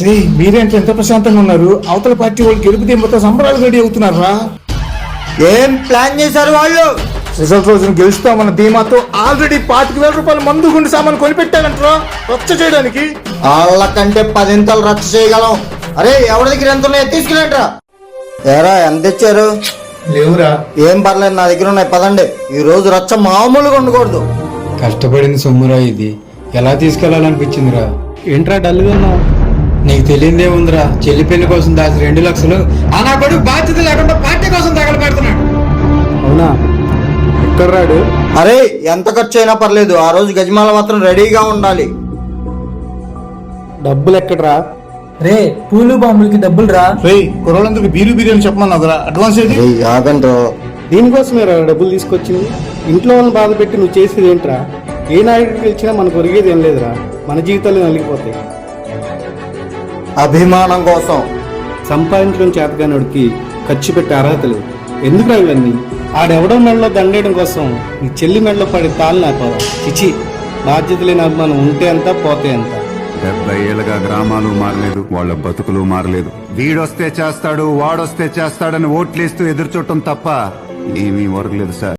రే మీరేంటి ఎంత ప్రశాంతంగా ఉన్నారు? అవతల పార్టీ వాళ్ళు గెలుపు దింపుతో సంబరాలు రెడీ అవుతున్నారా ఏం ప్లాన్ చేశారు వాళ్ళు? రిజల్ట్ రోజున గెలుస్తామన్న ధీమాతో ఆల్రెడీ పాతిక వేల రూపాయల మందు గుండు సామాన్ కొనిపెట్టానంటారా రచ్చ చేయడానికి. వాళ్ళకంటే పదింతలు రచ్చ చేయగలం. అరే ఎవరి దగ్గర ఎంత ఉన్నాయో తీసుకురంట్రా ఏరా ఎంత ఇచ్చారు లేవురా. ఏం పర్లేదు నా దగ్గర ఉన్నాయి. పదండి. ఈ రోజు రచ్చ మామూలుగా ఉండకూడదు కష్టపడింది సొమ్మురా ఇది. ఎలా తీసుకెళ్ళాలనిపించిందిరా? ఏంట్రా డల్గా ఉన్నావు? తెలియదే ఉందిరా. చెల్లి పెళ్ళి కోసం దాచి రెండు లక్షలు. ఆ నా కొడుకు బాధ్యత లేకుండా పార్టీ కోసం తగలబెడుతున్నాడు అవునా? ఎక్కడ రాడు? అరే ఎంత ఖర్చు అయినా పర్లేదు. ఆ రోజు గజమాల మాత్రం రెడీగా ఉండాలి. డబ్బులు ఎక్కడరా? రే పూలు బాంబులకి డబ్బులు రా రే బీరు బీరు అని కదా. అడ్వాన్స్ ఏది? ఆగండ్రో. దీనికోసమే రా డబ్బులు తీసుకొచ్చింది? ఇంట్లో వాళ్ళని బాధ పెట్టి నువ్వు చేసేది ఏంట్రా? ఏ నాయకుడికి గెలిచినా మనకు ఒరిగేది ఏం లేదురా. మన జీవితాలు నలిగిపోతాయి. అభిమానం కోసం. సంపాదించడం చేతగానోడికి ఖర్చు పెట్టే అర్హత లేదు. ఎందుకురా ఇవన్నీ ఆడెవడో మెడలో దండేయడం కోసం నీ చెల్లి మెడలో పడి తాళ్ళు నాకోరా చిచి బాధ్యత లేని అభిమానం ఉంటే ఎంత పోతే ఎంత? డెబ్బై ఏళ్ళగా గ్రామాలు మారలేదు వాళ్ళ బతుకులు మారలేదు. వీడొస్తే చేస్తాడు వాడొస్తే చేస్తాడని ఓట్లేస్తూ ఎదురు చూడటం తప్ప ఏమీ ఒరగలేదు సార్.